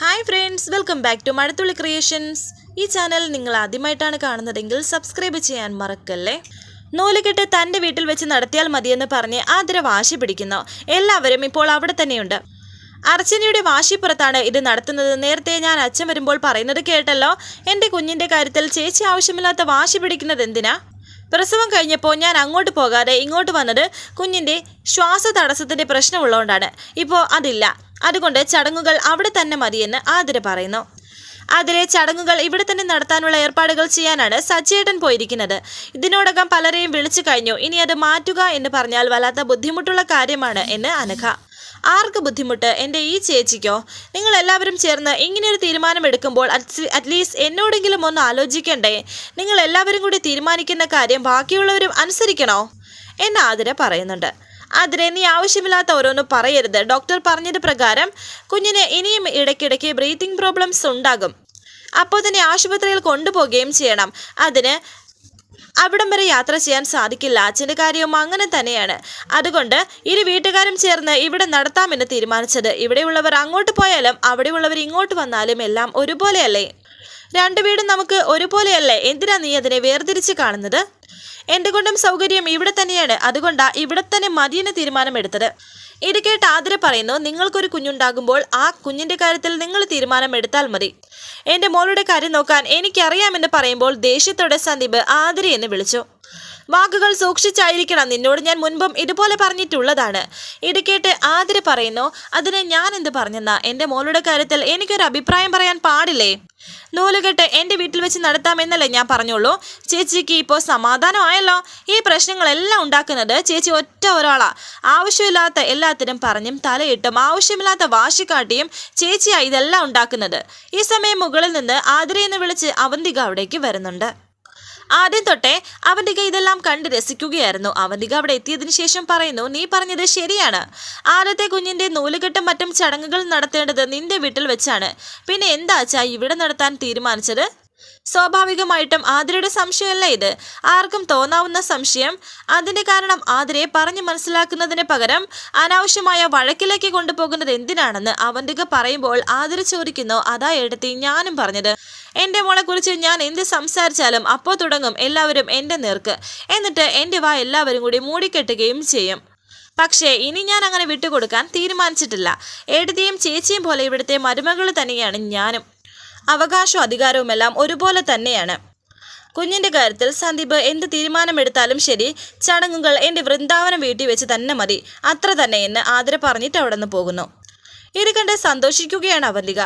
Hi friends welcome back to Mazhathulli creations ഈ channel നിങ്ങൾ ആദ്യമായിട്ടാണ് കാണുന്നതെങ്കിൽ സബ്സ്ക്രൈബ് ചെയ്യാൻ മറക്കല്ലേ? നൂലുകെട്ട് തന്റെ വീട്ടിൽ വെച്ച് നടത്തിയാൽ മതിയെന്ന് പറഞ്ഞ് ആതിര വാശി പിടിക്കുന്നു. എല്ലാവരും ഇപ്പോൾ അവിടെ തന്നെയുണ്ട്. അർച്ചനയുടെ വാശിപ്പുറത്താണ് ഇത് നടത്തുന്നത്. നേരത്തെ ഞാൻ അച്ഛൻ വരുമ്പോൾ പറയുന്നത് കേട്ടല്ലോ. എന്റെ കുഞ്ഞിന്റെ കാര്യത്തിൽ ചേച്ചി ആവശ്യമില്ലാത്ത വാശി പിടിക്കുന്നത് എന്തിനാ? പ്രസവം കഴിഞ്ഞപ്പോൾ ഞാൻ അങ്ങോട്ട് പോകാതെ ഇങ്ങോട്ട് വന്നത് കുഞ്ഞിന്റെ ശ്വാസ തടസ്സത്തിന്റെ പ്രശ്നമുള്ളതുകൊണ്ടാണ് ഇപ്പോൾ അതില്ല. അതുകൊണ്ട് ചടങ്ങുകൾ അവിടെ തന്നെ മതിയെന്ന് ആതിര പറയുന്നു. അതിലെ ചടങ്ങുകൾ ഇവിടെ തന്നെ നടത്താനുള്ള ഏർപ്പാടുകൾ ചെയ്യാനാണ് സച്ചേട്ടൻ പോയിരിക്കുന്നത്. ഇതിനോടകം പലരെയും വിളിച്ചു കഴിഞ്ഞു. ഇനി അത് മാറ്റുക എന്ന് പറഞ്ഞാൽ വല്ലാത്ത ബുദ്ധിമുട്ടുള്ള കാര്യമാണ് എന്ന് അനഘ. ആർക്ക് ബുദ്ധിമുട്ട്? എന്റെ ഈ ചേച്ചിക്കോ? നിങ്ങൾ എല്ലാവരും ചേർന്ന് ഇങ്ങനെയൊരു തീരുമാനമെടുക്കുമ്പോൾ അറ്റ്ലീസ്റ്റ് എന്നോടെങ്കിലും ഒന്ന് ആലോചിക്കണ്ടേ? നിങ്ങൾ എല്ലാവരും കൂടി തീരുമാനിക്കുന്ന കാര്യം ബാക്കിയുള്ളവരും അനുസരിക്കണോ? എന്ന് ആതിര പറയുന്നുണ്ട്. ആതിരെ നീ ആവശ്യമില്ലാത്ത ഓരോന്ന് പറയരുത്. ഡോക്ടർ പറഞ്ഞത് പ്രകാരം കുഞ്ഞിന് ഇനിയും ഇടയ്ക്കിടയ്ക്ക് ബ്രീത്തിങ് പ്രോബ്ലംസ് ഉണ്ടാകും. അപ്പോൾ തന്നെ ആശുപത്രിയിൽ കൊണ്ടുപോവുകയും ചെയ്യണം. അതിന് അവിടം വരെ യാത്ര ചെയ്യാൻ സാധിക്കില്ല. അച്ഛന്റെ കാര്യവും അങ്ങനെ തന്നെയാണ്. അതുകൊണ്ട് ഇരു വീട്ടുകാരും ചേർന്ന് ഇവിടെ നടത്താമെന്ന് തീരുമാനിച്ചത്. ഇവിടെയുള്ളവർ അങ്ങോട്ട് പോയാലും അവിടെയുള്ളവർ ഇങ്ങോട്ട് വന്നാലും എല്ലാം ഒരുപോലെയല്ലേ? രണ്ടു വീടും നമുക്ക് ഒരുപോലെയല്ലേ? എന്തിനാ നീ അതിനെ വേർതിരിച്ച് കാണുന്നത്? എന്തുകൊണ്ടും സൗകര്യം ഇവിടെ തന്നെയാണ്. അതുകൊണ്ടാ ഇവിടെ തന്നെ മതിയെന്ന് തീരുമാനമെടുത്തത്. ഇത് കേട്ട് ആതിര പറയുന്നു നിങ്ങൾക്കൊരു കുഞ്ഞുണ്ടാകുമ്പോൾ ആ കുഞ്ഞിന്റെ കാര്യത്തിൽ നിങ്ങൾ തീരുമാനമെടുത്താൽ മതി. എന്റെ മോളുടെ കാര്യം നോക്കാൻ എനിക്കറിയാമെന്ന് പറയുമ്പോൾ ദേഷ്യത്തോടെ സന്ദീപ് ആദരി എന്ന് വിളിച്ചു. വാക്കുകൾ സൂക്ഷിച്ചായിരിക്കണം. നിന്നോട് ഞാൻ മുൻപും ഇതുപോലെ പറഞ്ഞിട്ടുള്ളതാണ്. ഇടുക്കേട്ട് കേട്ട് ആതിര പറയുന്നു അതിന് ഞാൻ എന്ത് പറഞ്ഞെന്നാ? എന്റെ മോളുടെ കാര്യത്തിൽ എനിക്കൊരു അഭിപ്രായം പറയാൻ പാടില്ലേ? നൂലുകെട്ട് എന്റെ വീട്ടിൽ വെച്ച് നടത്താമെന്നല്ലേ ഞാൻ പറഞ്ഞോളൂ ചേച്ചിക്ക് ഇപ്പോൾ സമാധാനമായല്ലോ? ഈ പ്രശ്നങ്ങളെല്ലാം ഉണ്ടാക്കുന്നത് ചേച്ചി ഒറ്റ ഒരാളാ. ആവശ്യമില്ലാത്ത എല്ലാത്തിനും പറഞ്ഞും തലയിട്ടും ആവശ്യമില്ലാത്ത വാശി കാട്ടിയും ചേച്ചിയാ ഇതെല്ലാം ഉണ്ടാക്കുന്നത്. ഈ സമയം മുകളിൽ നിന്ന് ആതിരയെന്ന് വിളിച്ച് അവന്തിക അവിടേക്ക് വരുന്നുണ്ട്. ആദ്യം തൊട്ടേ അവന്തിക ഇതെല്ലാം കണ്ട് രസിക്കുകയായിരുന്നു. അവന്തിക അവിടെ എത്തിയതിനു ശേഷം പറയുന്നു നീ പറഞ്ഞത് ശരിയാണ്. ആദ്യത്തെ കുഞ്ഞിന്റെ നൂലുകെട്ടും മറ്റും ചടങ്ങുകൾ നടത്തേണ്ടത് നിന്റെ വീട്ടിൽ വെച്ചാണ്. പിന്നെ എന്താച്ചാ ഇവിടെ നടത്താൻ തീരുമാനിച്ചത്? സ്വാഭാവികമായിട്ടും ആതിരയുടെ സംശയമല്ല ഇത്. ആർക്കും തോന്നാവുന്ന സംശയം. അതിന്റെ കാരണം ആതിരയെ പറഞ്ഞു മനസ്സിലാക്കുന്നതിന് പകരം അനാവശ്യമായ വഴക്കിലേക്ക് കൊണ്ടുപോകുന്നത് എന്തിനാണെന്ന് അവന്തിക പറയുമ്പോൾ ആതിര ചോദിക്കുന്നു അതാ എടുത്തി ഞാനും പറഞ്ഞത്. എന്റെ മോളെക്കുറിച്ച് ഞാൻ എന്ത് സംസാരിച്ചാലും അപ്പോൾ തുടങ്ങും എല്ലാവരും എന്റെ നേർക്ക്. എന്നിട്ട് എന്റെ വാ എല്ലാവരും കൂടി മൂടിക്കെട്ടുകയും ചെയ്യും. പക്ഷേ ഇനി ഞാൻ അങ്ങനെ വിട്ടുകൊടുക്കാൻ തീരുമാനിച്ചിട്ടില്ല. എഴുതിയും ചേച്ചിയും പോലെ ഇവിടുത്തെ മരുമകൾ തന്നെയാണ് ഞാനും. അവകാശവും അധികാരവുമെല്ലാം ഒരുപോലെ തന്നെയാണ്. കുഞ്ഞിന്റെ കാര്യത്തിൽ സന്ദീപ് എന്ത് തീരുമാനമെടുത്താലും ശരി ചടങ്ങുകൾ എന്റെ വൃന്ദാവനം വീട്ടിൽ വെച്ച് തന്നെ മതി. അത്ര തന്നെ എന്ന് ആദര പറഞ്ഞിട്ട് അവിടെ നിന്ന് പോകുന്നു. ഇത് കണ്ട് സന്തോഷിക്കുകയാണ് അവന്തിക.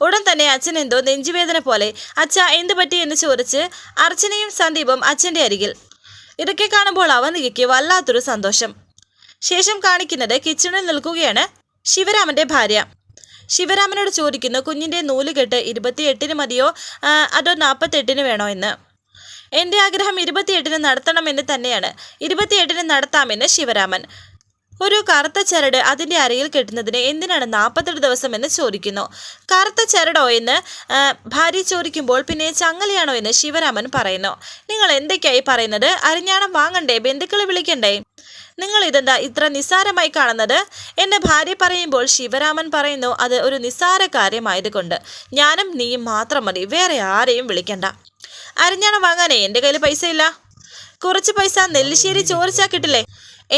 ഉടൻ തന്നെ അച്ഛൻ എന്തോ നെഞ്ചുവേദന പോലെ അച്ഛ എന്ത് പറ്റി? എന്ന് ചോദിച്ച് അർച്ചനയും സന്ദീപും അച്ഛന്റെ അരികിൽ. ഇതൊക്കെ കാണുമ്പോൾ അവന്തികയ്ക്ക് വല്ലാത്തൊരു സന്തോഷം. ശേഷം കാണിക്കുന്നത് കിച്ചണിൽ നിൽക്കുകയാണ് ശിവരാമന്റെ ഭാര്യ. ശിവരാമനോട് ചോദിക്കുന്നു കുഞ്ഞിന്റെ നൂലുകെട്ട് ഇരുപത്തിയെട്ടിന് മതിയോ? അതോ നാൽപ്പത്തെട്ടിന് വേണോ എന്ന്? എന്റെ ആഗ്രഹം ഇരുപത്തിയെട്ടിന് നടത്തണമെന്ന് തന്നെയാണ്. ഇരുപത്തിയെട്ടിന് നടത്താമെന്ന് ശിവരാമൻ. ഒരു കറുത്ത ചരട് അതിന്റെ അരയിൽ കെട്ടുന്നതിന് എന്തിനാണ് നാൽപ്പത്തെട്ട് ദിവസം എന്ന് ചോദിക്കുന്നു. കറുത്ത ചരടോ എന്ന് ഭാര്യ ചോദിക്കുമ്പോൾ പിന്നെ ചങ്ങലയാണോ എന്ന് ശിവരാമൻ പറയുന്നു. നിങ്ങൾ എന്തൊക്കെയായി പറയുന്നത്? അരിഞ്ഞാണം വാങ്ങണ്ടേ? ബന്ധുക്കളെ വിളിക്കണ്ടേ? നിങ്ങൾ ഇതെന്താ ഇത്ര നിസ്സാരമായി കാണുന്നത്? എന്റെ ഭാര്യ പറയുമ്പോൾ ശിവരാമൻ പറയുന്നു അത് ഒരു നിസ്സാര കാര്യമായതുകൊണ്ട് ഞാനും നീയും മാത്രം മതി വേറെ ആരെയും വിളിക്കണ്ട. അരഞ്ഞാണ് വാങ്ങാനേ? എന്റെ കയ്യിൽ പൈസ ഇല്ല കുറച്ച് പൈസ നെല്ലിശ്ശേരി ചോദിച്ചാൽ കിട്ടില്ലേ?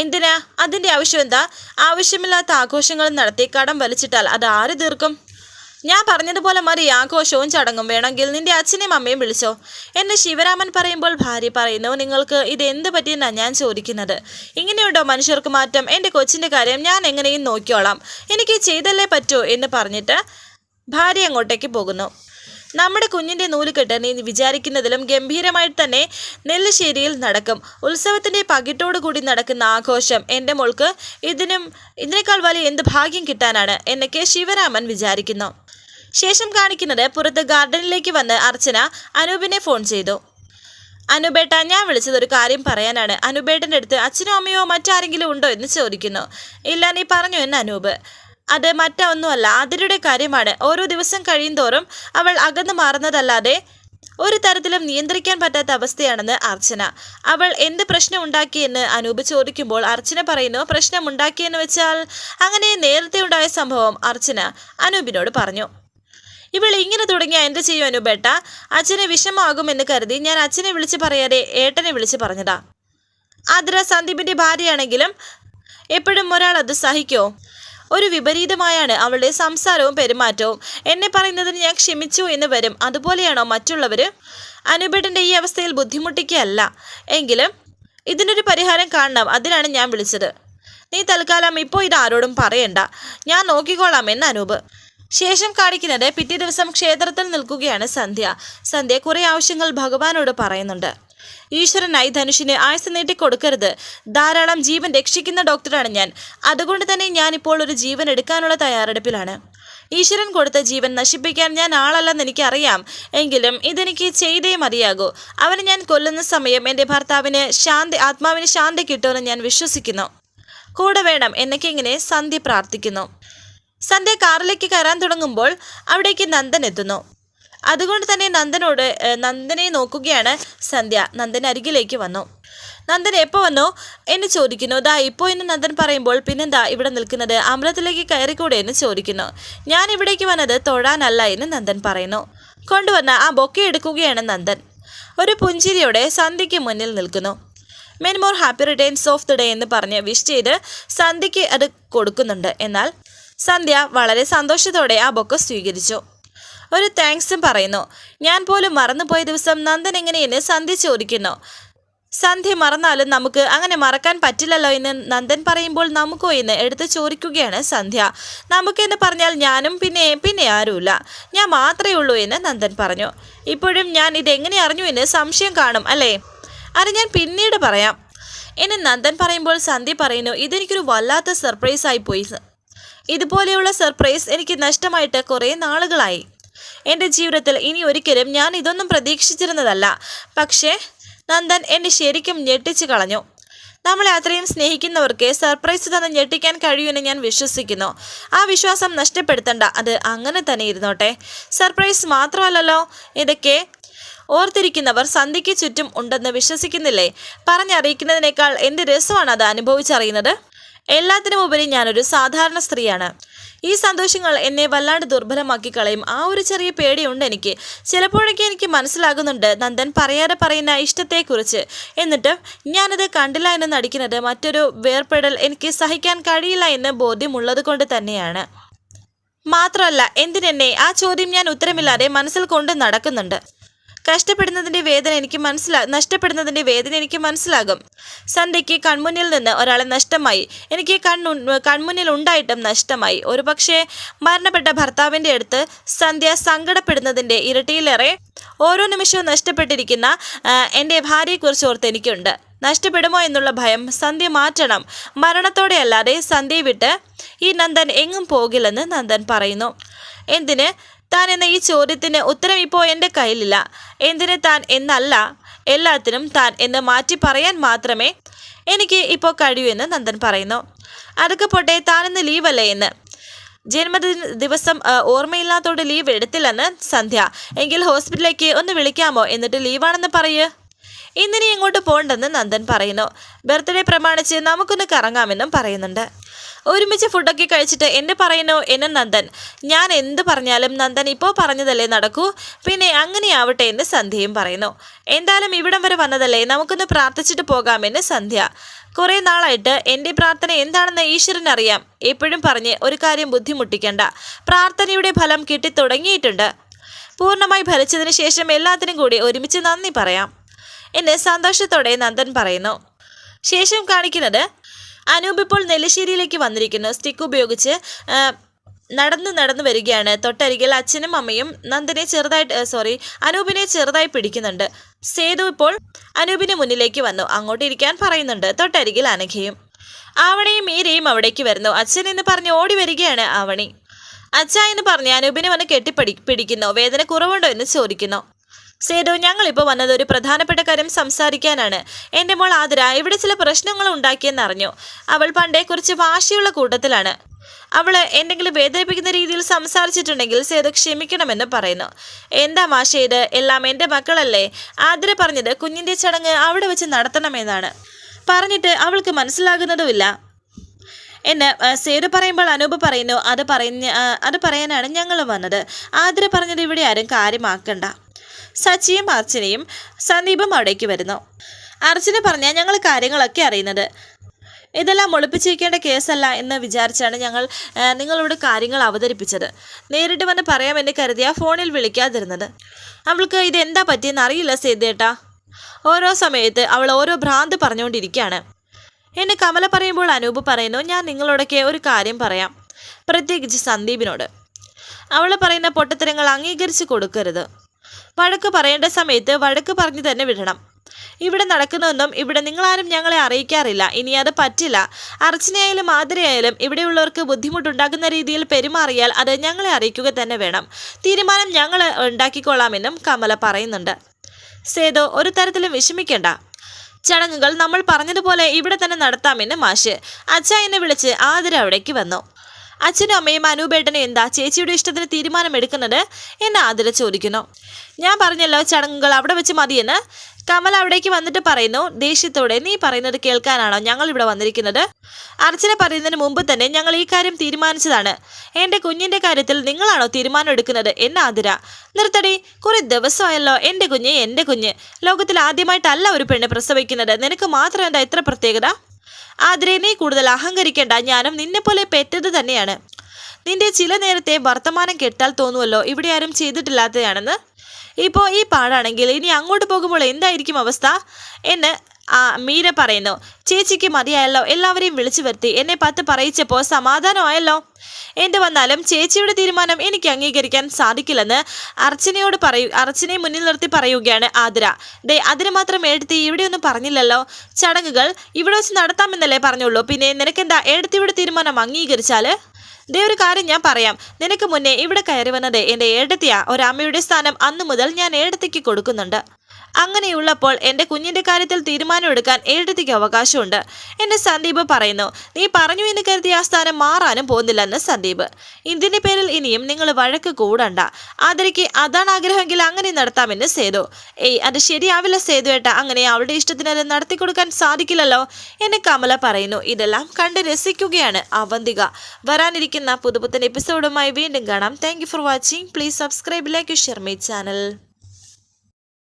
എന്തിനാ? അതിന്റെ ആവശ്യം എന്താ? ആവശ്യമില്ലാത്ത ആഘോഷങ്ങൾ നടത്തി കടം വലിച്ചിട്ടാൽ അത് ആര് തീർക്കും? ഞാൻ പറഞ്ഞതുപോലെ മതി ആഘോഷവും ചടങ്ങും വേണമെങ്കിൽ നിന്റെ അച്ഛനെയും അമ്മയും വിളിച്ചോ. എന്നെ ശിവരാമൻ പറയുമ്പോൾ ഭാര്യ പറയുന്നു നിങ്ങൾക്ക് ഇത് എന്ത് പറ്റിയെന്നാണ് ഞാൻ ചോദിക്കുന്നത്? ഇങ്ങനെയുണ്ടോ മനുഷ്യർക്ക് മാറ്റം? എന്റെ കൊച്ചിന്റെ കാര്യം ഞാൻ എങ്ങനെയും നോക്കിയോളാം എനിക്ക് ചെയ്തല്ലേ പറ്റൂ? എന്ന് പറഞ്ഞിട്ട് ഭാര്യ അങ്ങോട്ടേക്ക് പോകുന്നു. നമ്മുടെ കുഞ്ഞിന്റെ നൂലുകെട്ട് നീ വിചാരിക്കുന്നതിലും ഗംഭീരമായിട്ട് തന്നെ നെല്ലിശ്ശേരിയിൽ നടക്കും. ഉത്സവത്തിന്റെ കൂടി നടക്കുന്ന ആഘോഷം എന്റെ മോൾക്ക് ഇതിനും ഇതിനേക്കാൾ വലിയ എന്ത് ഭാഗ്യം കിട്ടാനാണ്? എന്നൊക്കെ ശിവരാമൻ വിചാരിക്കുന്നു. ശേഷം കാണിക്കുന്നത് പുറത്ത് ഗാർഡനിലേക്ക് വന്ന് അർച്ചന അനൂപിനെ ഫോൺ ചെയ്തു. അനുബേട്ട ഞാൻ വിളിച്ചത് ഒരു കാര്യം പറയാനാണ്. അനുബേട്ടന്റെ അടുത്ത് അച്ഛനോ അമ്മയോ മറ്റാരെങ്കിലും ഉണ്ടോ എന്ന് ചോദിക്കുന്നു. ഇല്ല നീ പറഞ്ഞു എന്ന് അനൂപ്. അത് മറ്റൊന്നുമല്ല അതിരുടെ കാര്യമാണ്. ഓരോ ദിവസം കഴിയുന്തോറും അവൾ അകന്നു മാറുന്നതല്ലാതെ ഒരു തരത്തിലും നിയന്ത്രിക്കാൻ പറ്റാത്ത അവസ്ഥയാണെന്ന് അർച്ചന. അവൾ എന്ത് പ്രശ്നം ഉണ്ടാക്കിയെന്ന് അനൂപ് ചോദിക്കുമ്പോൾ അർച്ചന പറയുന്നു പ്രശ്നം ഉണ്ടാക്കിയെന്ന് വെച്ചാൽ അങ്ങനെ നേരത്തെ ഉണ്ടായ സംഭവം അർച്ചന അനൂപിനോട് പറഞ്ഞു. ഇവൾ ഇങ്ങനെ തുടങ്ങിയ എന്ത് ചെയ്യും അനുബേട്ട? അച്ഛനെ വിഷമാകുമെന്ന് കരുതി ഞാൻ അച്ഛനെ വിളിച്ച് പറയാതെ ഏട്ടനെ വിളിച്ച് പറഞ്ഞതാ. ആതിര സന്ദീപിന്റെ ഭാര്യയാണെങ്കിലും എപ്പോഴും ഒരാൾ അത് സഹിക്കോ? ഒരു വിപരീതമായാണ് അവളുടെ സംസാരവും പെരുമാറ്റവും. എന്നെ പറയുന്നതിന് ഞാൻ ക്ഷമിച്ചു എന്ന് വരും. അതുപോലെയാണോ മറ്റുള്ളവര്? അനുബേട്ടന്റെ ഈ അവസ്ഥയിൽ ബുദ്ധിമുട്ടിക്കുകയല്ല. എങ്കിലും ഇതിനൊരു പരിഹാരം കാണണം. അതിനാണ് ഞാൻ വിളിച്ചത്. നീ തൽക്കാലം ഇപ്പോൾ ഇത് ആരോടും പറയണ്ട. ഞാൻ നോക്കിക്കോളാം എന്ന് അനൂപ്. ശേഷം കാണിക്കുന്നത് പിറ്റേ ദിവസം ക്ഷേത്രത്തിൽ നിൽക്കുകയാണ് സന്ധ്യ. സന്ധ്യ കുറെ ആവശ്യങ്ങൾ ഭഗവാനോട് പറയുന്നുണ്ട്. ഈശ്വരനായി ധനുഷിന് ആയുസ് നീട്ടി കൊടുക്കരുത് ധാരാളം ജീവൻ രക്ഷിക്കുന്ന ഡോക്ടറാണ് ഞാൻ. അതുകൊണ്ട് തന്നെ ഞാൻ ഇപ്പോൾ ഒരു ജീവൻ എടുക്കാനുള്ള തയ്യാറെടുപ്പിലാണ്. ഈശ്വരൻ കൊടുത്ത ജീവൻ നശിപ്പിക്കാൻ ഞാൻ ആളല്ലെന്ന് എനിക്കറിയാം. എങ്കിലും ഇതെനിക്ക് ചെയ്തേ മതിയാകൂ. അവനെ ഞാൻ കൊല്ലുന്ന സമയം എന്റെ ഭർത്താവിന് ശാന്തി ആത്മാവിന് ശാന്തി കിട്ടുമെന്ന് ഞാൻ വിശ്വസിക്കുന്നു. കൂടെ വേണം എന്നൊക്കെ ഇങ്ങനെ സന്ധ്യ പ്രാർത്ഥിക്കുന്നു. സന്ധ്യ കാറിലേക്ക് കയറാൻ തുടങ്ങുമ്പോൾ അവിടേക്ക് നന്ദൻ എത്തുന്നു. അതുകൊണ്ട് തന്നെ നന്ദനോട് നന്ദനെ നോക്കുകയാണ് സന്ധ്യ. നന്ദൻ അരികിലേക്ക് വന്നു. നന്ദൻ എപ്പോൾ വന്നോ? എന്ന് ചോദിക്കുന്നു. ദാ ഇപ്പോൾ എന്ന് നന്ദൻ പറയുമ്പോൾ പിന്നെന്താ ഇവിടെ നിൽക്കുന്നത്? അമൃതത്തിലേക്ക് കയറിക്കൂടെ എന്ന് ചോദിക്കുന്നു. ഞാൻ ഇവിടേക്ക് വന്നത് തൊഴാനല്ല എന്ന് നന്ദൻ പറയുന്നു. കൊണ്ടുവന്ന ആ ബൊക്കെ എടുക്കുകയാണ് നന്ദൻ. ഒരു പുഞ്ചിരിയോടെ സന്ധ്യയ്ക്ക് മുന്നിൽ നിൽക്കുന്നു. Many more happy returns of the day എന്ന് പറഞ്ഞ് വിഷ് ചെയ്ത് സന്ധ്യയ്ക്ക് അത് കൊടുക്കുന്നുണ്ട്. എന്നാൽ സന്ധ്യ വളരെ സന്തോഷത്തോടെ ആ ബൊക്കെ സ്വീകരിച്ചു. ഒരു താങ്ക്സും പറയുന്നു. ഞാൻ പോലും മറന്നുപോയ ദിവസം നന്ദൻ എങ്ങനെ എന്ന് സന്ധ്യ ചോദിക്കുന്നു സന്ധ്യ മറന്നാലും നമുക്ക് അങ്ങനെ മറക്കാൻ പറ്റില്ലല്ലോ എന്ന് നന്ദൻ പറയുമ്പോൾ നമുക്കോ എന്ന് എടുത്ത് ചോദിക്കുകയാണ് സന്ധ്യ. നമുക്കെന്ന് പറഞ്ഞാൽ ഞാനും പിന്നെ പിന്നെ ആരുമില്ല. ഞാൻ മാത്രമേ ഉള്ളൂ എന്ന് നന്ദൻ പറഞ്ഞു. ഇപ്പോഴും ഞാൻ ഇതെങ്ങനെ അറിഞ്ഞു എന്ന് സംശയം കാണും അല്ലേ? അത് ഞാൻ പിന്നീട് പറയാം. എന്ന് നന്ദൻ പറയുമ്പോൾ സന്ധ്യ പറയുന്നു ഇതെനിക്കൊരു വല്ലാത്ത സർപ്രൈസായി പോയി ഇതുപോലെയുള്ള സർപ്രൈസ് എനിക്ക് നഷ്ടമായിട്ട് കുറേ നാളുകളായി. എന്റെ ജീവിതത്തിൽ ഇനി ഒരിക്കലും ഞാൻ ഇതൊന്നും പ്രതീക്ഷിച്ചിരുന്നതല്ല. പക്ഷേ നന്ദൻ എന്നെ ശരിക്കും ഞെട്ടിച്ചു കളഞ്ഞു. നമ്മളെ അത്രയും സ്നേഹിക്കുന്നവർക്ക് സർപ്രൈസ് തന്നെ ഞെട്ടിക്കാൻ കഴിയുമെന്ന് ഞാൻ വിശ്വസിക്കുന്നു. ആ വിശ്വാസം നഷ്ടപ്പെടുത്തണ്ട. അത് അങ്ങനെ തന്നെ ഇരുന്നോട്ടെ. സർപ്രൈസ് മാത്രമല്ലല്ലോ. ഇതൊക്കെ ഓർത്തിരിക്കുന്നവർ സന്ധ്യയ്ക്ക് ചുറ്റും ഉണ്ടെന്ന് വിശ്വസിക്കുന്നില്ലേ? പറഞ്ഞറിയിക്കുന്നതിനേക്കാൾ എന്ത് രസമാണ് അത് അനുഭവിച്ചറിയുന്നത്? എല്ലാത്തിനും ഉപരി ഞാനൊരു സാധാരണ സ്ത്രീയാണ്. ഈ സന്തോഷങ്ങൾ എന്നെ വല്ലാണ്ട് ദുർബലമാക്കി കളയും. ആ ഒരു ചെറിയ പേടിയുണ്ട് എനിക്ക്. ചിലപ്പോഴൊക്കെ എനിക്ക് മനസ്സിലാകുന്നുണ്ട് നന്ദൻ പറയാതെ പറയുന്ന ഇഷ്ടത്തെക്കുറിച്ച്. എന്നിട്ട് ഞാനത് കണ്ടില്ല എന്ന് നടിക്കുന്നത് മറ്റൊരു വേർപെടൽ എനിക്ക് സഹിക്കാൻ കഴിയില്ല എന്ന് ബോധ്യമുള്ളത് കൊണ്ട് തന്നെയാണ്. മാത്രമല്ല എന്തിനെന്നെ? ആ ചോദ്യം ഞാൻ ഉത്തരമില്ലാതെ മനസ്സിൽ കൊണ്ട് നടക്കുന്നുണ്ട്. കഷ്ടപ്പെടുന്നതിന്റെ വേദന എനിക്ക് മനസ്സിലാ നഷ്ടപ്പെടുന്നതിന്റെ വേദന എനിക്ക് മനസ്സിലാകും. സന്ധ്യയ്ക്ക് കൺമുന്നിൽ നിന്ന് ഒരാളെ നഷ്ടമായി. എനിക്ക് കണ്ണു കൺമുന്നിൽ ഉണ്ടായിട്ടും നഷ്ടമായി. ഒരുപക്ഷെ മരണപ്പെട്ട ഭർത്താവിന്റെ അടുത്ത് സന്ധ്യ സങ്കടപ്പെടുന്നതിന്റെ ഇരട്ടിയിലേറെ ഓരോ നിമിഷവും നഷ്ടപ്പെട്ടിരിക്കുന്ന എന്റെ ഭാര്യയെക്കുറിച്ച് ഓർത്ത് എനിക്കുണ്ട്. നഷ്ടപ്പെടുമോ എന്നുള്ള ഭയം സന്ധ്യ മാറ്റണം. മരണത്തോടെ അല്ലാതെ സന്ധ്യ വിട്ട് ഈ നന്ദൻ എങ്ങും പോകില്ലെന്ന് നന്ദൻ പറയുന്നു. എന്തിന്? താൻ എന്ന ഈ ചോദ്യത്തിന് ഉത്തരം ഇപ്പോൾ എന്റെ കയ്യിലില്ല. എന്തിന് താൻ എന്നല്ല എല്ലാത്തിനും താൻ എന്ന് മാറ്റി പറയാൻ മാത്രമേ എനിക്ക് ഇപ്പോൾ കഴിയൂ എന്ന് നന്ദൻ പറയുന്നു. അതൊക്കെ പോട്ടെ താനെന്ന് ലീവല്ലേ എന്ന്. ജന്മദിന ദിവസം ആ, ലീവ് എടുത്തില്ലെന്ന് സന്ധ്യ. എങ്കിൽ ഹോസ്പിറ്റലിലേക്ക് ഒന്ന് വിളിക്കാമോ? എന്നിട്ട് ലീവാണെന്ന് പറയൂ. ഇന്നിനി എങ്ങോട്ട് പോകണ്ടെന്ന് നന്ദൻ പറയുന്നു. ബർത്ത്ഡേ പ്രമാണിച്ച് നമുക്കൊന്ന് കറങ്ങാമെന്നും പറയുന്നുണ്ട്. ഒരുമിച്ച് ഫുഡൊക്കെ കഴിച്ചിട്ട് എന്നെ പറയുന്നു എന്നെ നന്ദൻ. ഞാൻ എന്ത് പറഞ്ഞാലും നന്ദൻ ഇപ്പോൾ പറഞ്ഞതല്ലേ നടക്കൂ? പിന്നെ അങ്ങനെയാവട്ടെ എന്ന് സന്ധ്യയും പറയുന്നു. എന്തായാലും ഇവിടം വരെ വന്നതല്ലേ? നമുക്കൊന്ന് പ്രാർത്ഥിച്ചിട്ട് പോകാമെന്ന് സന്ധ്യ. കുറേ നാളായിട്ട് എന്റെ പ്രാർത്ഥന എന്താണെന്ന് ഈശ്വരൻ അറിയാം എപ്പോഴും പറഞ്ഞ് ഒരു കാര്യം ബുദ്ധിമുട്ടിക്കണ്ട. പ്രാർത്ഥനയുടെ ഫലം കിട്ടിത്തുടങ്ങിയിട്ടുണ്ട്. പൂർണമായി ഫലിച്ചതിന് ശേഷം എല്ലാത്തിനും കൂടി ഒരുമിച്ച് നന്ദി പറയാം. എന്ന് സന്തോഷത്തോടെ നന്ദൻ പറയുന്നു. ശേഷം കാണിക്കുന്നത് അനൂപ് ഇപ്പോൾ നെല്ലശ്ശേരിയിലേക്ക് വന്നിരിക്കുന്നു. സ്റ്റിക്ക് ഉപയോഗിച്ച് നടന്ന് നടന്നു വരികയാണ്. തൊട്ടരികിൽ അച്ഛനും അമ്മയും നന്ദനെ ചെറുതായിട്ട് സോറി അനൂപിനെ ചെറുതായി പിടിക്കുന്നുണ്ട്. സേതു ഇപ്പോൾ അനൂപിന് മുന്നിലേക്ക് വന്നു. അങ്ങോട്ട് ഇരിക്കാൻ പറയുന്നുണ്ട്. തൊട്ടരികിൽ അനഘയും. ആവണിയും മീരയും അവിടേക്ക് വരുന്നു. അച്ഛൻ എന്ന് പറഞ്ഞ് ഓടി വരികയാണ് ആവണി. അച്ഛ എന്ന് പറഞ്ഞ് അനൂപിനെ വന്ന് കെട്ടിപ്പടി പിടിക്കുന്നു. വേദന കുറവുണ്ടോ എന്ന് ചോദിക്കുന്നു. സേതു ഞങ്ങളിപ്പോൾ വന്നത് ഒരു പ്രധാനപ്പെട്ട കാര്യം സംസാരിക്കാനാണ്. എന്റെ മോൾ ആതിര ഇവിടെ ചില പ്രശ്നങ്ങൾ ഉണ്ടാക്കിയെന്ന് അറിഞ്ഞു. അവൾ പണ്ടേ കുറച്ച് വാശിയുള്ള കൂട്ടത്തിലാണ്. അവൾ എന്തെങ്കിലും വേദനിപ്പിക്കുന്ന രീതിയിൽ സംസാരിച്ചിട്ടുണ്ടെങ്കിൽ സേതു ക്ഷമിക്കണമെന്ന് പറയുന്നു. എന്താ മാഷ ഇത്? എല്ലാം എന്റെ മക്കളല്ലേ? ആതിര പറഞ്ഞത് കുഞ്ഞിന്റെ ചടങ്ങ് അവിടെ വെച്ച് നടത്തണമെന്നാണ്. പറഞ്ഞിട്ട് അവൾക്ക് മനസ്സിലാകുന്നതുമില്ല. എന്ന് സേതു പറയുമ്പോൾ അനൂപ് പറയുന്നു അത് പറഞ്ഞ് അത് പറയാനാണ് ഞങ്ങൾ വന്നത്. ആതിര പറഞ്ഞത് ഇവിടെ ആരും കാര്യമാക്കണ്ട. സച്ചിയും അർച്ചനയും സന്ദീപും അവിടേക്ക് വരുന്നു. അർച്ചന പറഞ്ഞാൽ ഞങ്ങൾ കാര്യങ്ങളൊക്കെ അറിയുന്നത്. ഇതെല്ലാം ഒളിപ്പിച്ചിരിക്കേണ്ട കേസല്ല എന്ന് വിചാരിച്ചാണ് ഞങ്ങൾ നിങ്ങളോട് കാര്യങ്ങൾ അവതരിപ്പിച്ചത്. നേരിട്ട് വന്ന് പറയാമെന്ന് കരുതിയാ ഫോണിൽ വിളിക്കാതിരുന്നത്. അവൾക്ക് ഇതെന്താ പറ്റിയെന്ന് അറിയില്ല സേതേട്ടാ ഓരോ സമയത്ത് അവൾ ഓരോ ഭ്രാന്ത് പറഞ്ഞുകൊണ്ടിരിക്കുകയാണ് എന്നെ കമല പറയുമ്പോൾ അനൂപ് പറയുന്നു ഞാൻ നിങ്ങളോടൊക്കെ ഒരു കാര്യം പറയാം പ്രത്യേകിച്ച് സന്ദീപിനോട്. അവൾ പറയുന്ന പൊട്ടത്തരങ്ങൾ അംഗീകരിച്ച് കൊടുക്കരുത്. വഴക്ക് പറയേണ്ട സമയത്ത് വഴക്ക് പറഞ്ഞു തന്നെ വിടണം. ഇവിടെ നടക്കുന്നതൊന്നും ഇവിടെ നിങ്ങളാരും ഞങ്ങളെ അറിയിക്കാറില്ല. ഇനി അത് പറ്റില്ല. അർച്ചനയായാലും ആതിരയായാലും ഇവിടെയുള്ളവർക്ക് ബുദ്ധിമുട്ടുണ്ടാക്കുന്ന രീതിയിൽ പെരുമാറിയാൽ അത് ഞങ്ങളെ അറിയിക്കുക തന്നെ വേണം. തീരുമാനം ഞങ്ങൾ ഉണ്ടാക്കിക്കൊള്ളാമെന്നും കമല പറയുന്നുണ്ട്. സേതോ ഒരു തരത്തിലും വിഷമിക്കേണ്ട. ചടങ്ങുകൾ നമ്മൾ പറഞ്ഞതുപോലെ ഇവിടെ തന്നെ നടത്താമെന്ന് മാഷ് അച്ഛ എന്നെ വിളിച്ച് ആതിര അവിടേക്ക് വന്നു. അച്ഛനും അമ്മയും അനൂപേട്ടനും എന്താ ചേച്ചിയുടെ ഇഷ്ടത്തിന് തീരുമാനമെടുക്കുന്നത് എന്ന് ആതിര ചോദിക്കുന്നു. ഞാൻ പറഞ്ഞല്ലോ ചടങ്ങുകൾ അവിടെ വെച്ച് മതിയെന്ന്. കമൽ അവിടേക്ക് വന്നിട്ട് പറയുന്നു ദേഷ്യത്തോടെ നീ പറയുന്നത് കേൾക്കാനാണോ ഞങ്ങൾ ഇവിടെ വന്നിരിക്കുന്നത്? അർച്ചന പറയുന്നതിന് മുമ്പ് തന്നെ ഞങ്ങൾ ഈ കാര്യം തീരുമാനിച്ചതാണ്. എന്റെ കുഞ്ഞിന്റെ കാര്യത്തിൽ നിങ്ങളാണോ തീരുമാനം എടുക്കുന്നത് എന്ന് ആതിര. നിർത്തടി കുറെ ദിവസമായല്ലോ എന്റെ കുഞ്ഞ് എന്റെ കുഞ്ഞ്. ലോകത്തിൽ ആദ്യമായിട്ടല്ല ഒരു പെണ്ണ് പ്രസവിക്കുന്നത്. നിനക്ക് മാത്രം എന്താ ഇത്ര പ്രത്യേകത? ആതിരെ നീ കൂടുതൽ അഹങ്കരിക്കേണ്ട. ഞാനും നിന്നെപ്പോലെ പെറ്റത് തന്നെയാണ്. നിന്റെ ചില നേരത്തെ വർത്തമാനം കെട്ടാൽ തോന്നുമല്ലോ ഇവിടെ ആരും ചെയ്തിട്ടില്ലാത്തതാണെന്ന് ഇപ്പോൾ ഈ പാടാണെങ്കിൽ ഇനി അങ്ങോട്ട് പോകുമ്പോൾ എന്തായിരിക്കും അവസ്ഥ? എന്ന് മീര പറയുന്നു ചേച്ചിക്ക് മതിയായല്ലോ എല്ലാവരെയും വിളിച്ചു വരുത്തി. എന്നെ പത്ത് പറയിച്ചപ്പോൾ സമാധാനമായല്ലോ. എന്ത് വന്നാലും ചേച്ചിയുടെ തീരുമാനം എനിക്ക് അംഗീകരിക്കാൻ സാധിക്കില്ലെന്ന് അർച്ചനയോട് പറയൂ അർച്ചനയെ മുന്നിൽ നിർത്തി പറയുകയാണ് ആതിര. ദേ അതിന് മാത്രം എടുത്തി ഇവിടെയൊന്നും പറഞ്ഞില്ലല്ലോ. ചടങ്ങുകൾ ഇവിടെ വെച്ച് നടത്താമെന്നല്ലേ പറഞ്ഞുള്ളൂ. പിന്നെ നിനക്കെന്താ എടുത്തിയുടെ തീരുമാനം അംഗീകരിച്ചാൽ ദേ ഒരു കാര്യം ഞാൻ പറയാം. നിനക്ക് മുന്നേ ഇവിടെ കയറി വന്നത് എന്റെ ഏടത്തിയാ. ഒരമ്മയുടെ സ്ഥാനം അന്നു മുതൽ ഞാൻ ഏടത്തിക്ക് കൊടുക്കുന്നുണ്ട്. അങ്ങനെയുള്ളപ്പോൾ എന്റെ കുഞ്ഞിന്റെ കാര്യത്തിൽ തീരുമാനമെടുക്കാൻ ഏടത്തിക്ക് അവകാശമുണ്ട്. എന്ന് സന്ദീപ് പറയുന്നു നീ പറഞ്ഞു എന്ന് കരുതി ആ സ്ഥാനം മാറാനും പോകുന്നില്ലെന്ന് സന്ദീപ്. ഇതിന്റെ പേരിൽ ഇനിയും നിങ്ങൾ വഴക്ക് കൂടണ്ട. ആദരിക്ക് അതാണ് ആഗ്രഹമെങ്കിൽ അങ്ങനെ നടത്താമെന്ന് സേതു. ഏയ് അത് ശരിയാവില്ല സേതു ഏട്ട. അങ്ങനെ അവളുടെ ഇഷ്ടത്തിന് അത് നടത്തിക്കൊടുക്കാൻ സാധിക്കില്ലല്ലോ. എന്ന് കമല പറയുന്നു ഇതെല്ലാം കണ്ട് രസിക്കുകയാണ് അവന്തിക. വരാനിരിക്കുന്ന പുതുപുത്തൻ എപ്പിസോഡുമായി വീണ്ടും കാണാം. Thank for watching please subscribe like share my channel